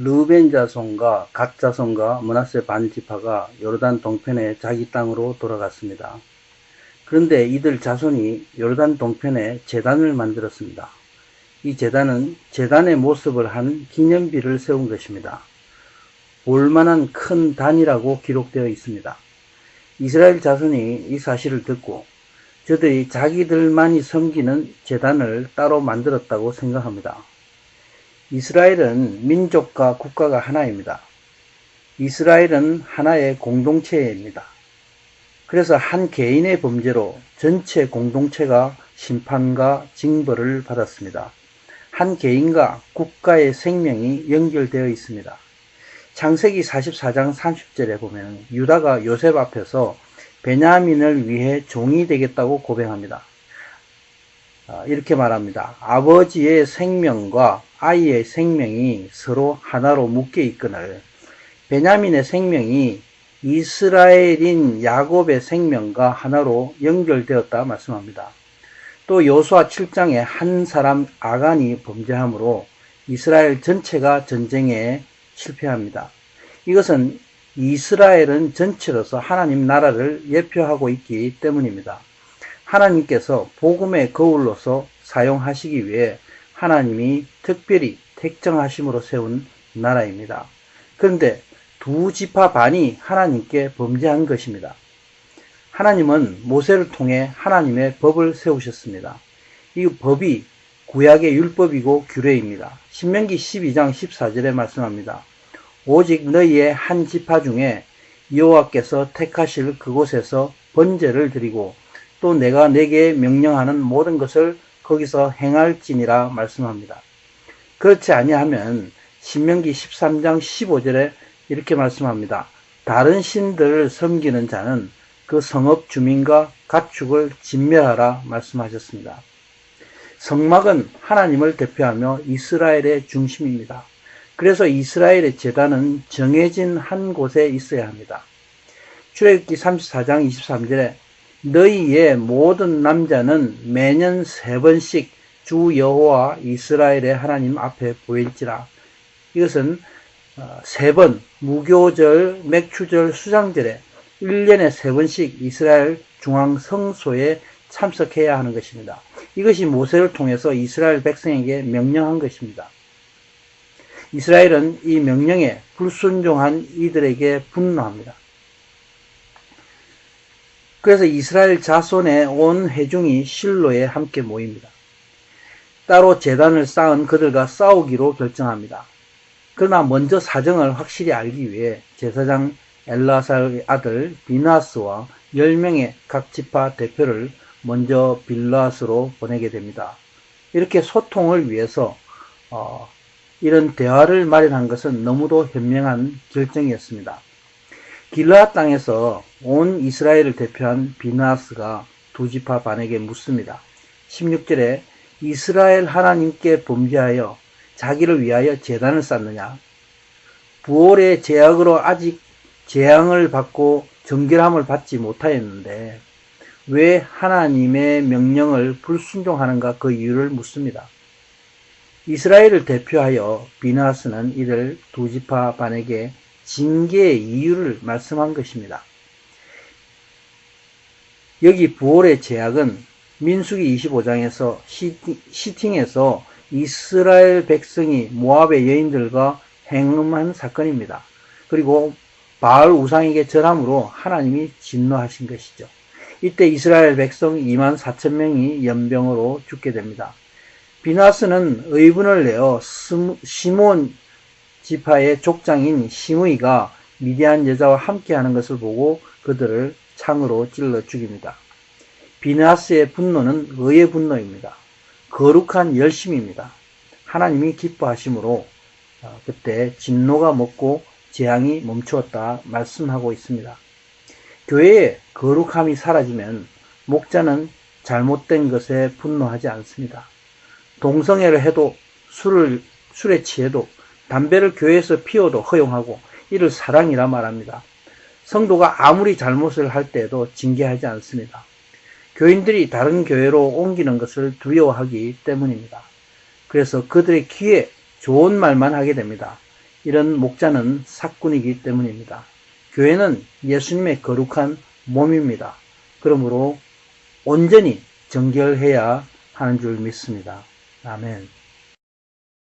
르벤 자손과 갓 자손과 문하세 반지파가 요르단 동편에 자기 땅으로 돌아갔습니다. 그런데 이들 자손이 요르단 동편에 재단을 만들었습니다. 이 재단은 재단의 모습을 한 기념비를 세운 것입니다. 볼만한 큰 단이라고 기록되어 있습니다. 이스라엘 자손이 이 사실을 듣고 저들이 자기들만이 섬기는 재단을 따로 만들었다고 생각합니다. 이스라엘은 민족과 국가가 하나입니다. 이스라엘은 하나의 공동체입니다. 그래서 한 개인의 범죄로 전체 공동체가 심판과 징벌을 받았습니다. 한 개인과 국가의 생명이 연결되어 있습니다. 창세기 44장 30절에 보면 유다가 요셉 앞에서 베냐민을 위해 종이 되겠다고 고백합니다. 아, 이렇게 말합니다. 아버지의 생명과 아이의 생명이 서로 하나로 묶여 있거늘 베냐민의 생명이 이스라엘인 야곱의 생명과 하나로 연결되었다 말씀합니다. 또 요수아 7장에 한 사람 아간이 범죄함으로 이스라엘 전체가 전쟁에 실패합니다. 이것은 이스라엘은 전체로서 하나님 나라를 예표하고 있기 때문입니다. 하나님께서 복음의 거울로서 사용하시기 위해 하나님이 특별히 택정하심으로 세운 나라입니다. 그런데 두 지파 반이 하나님께 범죄한 것입니다. 하나님은 모세를 통해 하나님의 법을 세우셨습니다. 이 법이 구약의 율법이고 규례입니다. 신명기 12장 14절에 말씀합니다. 오직 너희의 한 지파 중에 여호와께서 택하실 그곳에서 번제를 드리고 또 내가 내게 명령하는 모든 것을 거기서 행할지니라 말씀합니다. 그렇지 아니하면 신명기 13장 15절에 이렇게 말씀합니다. 다른 신들을 섬기는 자는 그 성읍 주민과 가축을 진멸하라 말씀하셨습니다. 성막은 하나님을 대표하며 이스라엘의 중심입니다. 그래서 이스라엘의 재단은 정해진 한 곳에 있어야 합니다. 출애굽기 34장 23절에 너희의 모든 남자는 매년 세 번씩 주 여호와 이스라엘의 하나님 앞에 보일지라. 이것은 어, 세 번, 무교절, 맥추절, 수장절에 1년에 세 번씩 이스라엘 중앙 성소에 참석해야 하는 것입니다. 이것이 모세를 통해서 이스라엘 백성에게 명령한 것입니다. 이스라엘은 이 명령에 불순종한 이들에게 분노합니다. 그래서 이스라엘 자손의 온 회중이 실로에 함께 모입니다. 따로 재단을 쌓은 그들과 싸우기로 결정합니다. 그러나 먼저 사정을 확실히 알기 위해 제사장 엘라사의 아들 비나스와 10명의 각 지파 대표를 먼저 빌라스로 보내게 됩니다. 이렇게 소통을 위해서 어, 이런 대화를 마련한 것은 너무도 현명한 결정이었습니다. 길라 땅에서 온 이스라엘을 대표한 비나스가 두 지파 반에게 묻습니다. 16절에 이스라엘 하나님께 범죄하여 자기를 위하여 재단을 쌓느냐? 부월의 제약으로 아직 재앙을 받고 정결함을 받지 못하였는데 왜 하나님의 명령을 불순종하는가 그 이유를 묻습니다. 이스라엘을 대표하여 비나스는 이들 두 지파 반에게 징계의 이유를 말씀한 것입니다. 여기 부월의 제약은 민수기 25장에서 시팅에서 이스라엘 백성이 모압의 여인들과 행음한 사건입니다. 그리고 바알 우상에게 절함으로 하나님이 진노하신 것이죠. 이때 이스라엘 백성 2만 4천 명이 연병으로 죽게 됩니다. 비나스는 의분을 내어 시몬 지파의 족장인 시므이가 미디안 여자와 함께하는 것을 보고 그들을 창으로 찔러 죽입니다. 비나스의 분노는 의의 분노입니다. 거룩한 열심입니다. 하나님이 기뻐하심으로 어, 그때 진노가 먹고 재앙이 멈추었다 말씀하고 있습니다. 교회에 거룩함이 사라지면 목자는 잘못된 것에 분노하지 않습니다. 동성애를 해도 술을 술에 취해도 담배를 교회에서 피워도 허용하고 이를 사랑이라 말합니다. 성도가 아무리 잘못을 할 때에도 징계하지 않습니다. 교인들이 다른 교회로 옮기는 것을 두려워하기 때문입니다. 그래서 그들의 귀에 좋은 말만 하게 됩니다. 이런 목자는 사꾼이기 때문입니다. 교회는 예수님의 거룩한 몸입니다. 그러므로 온전히 정결해야 하는 줄 믿습니다. 아멘.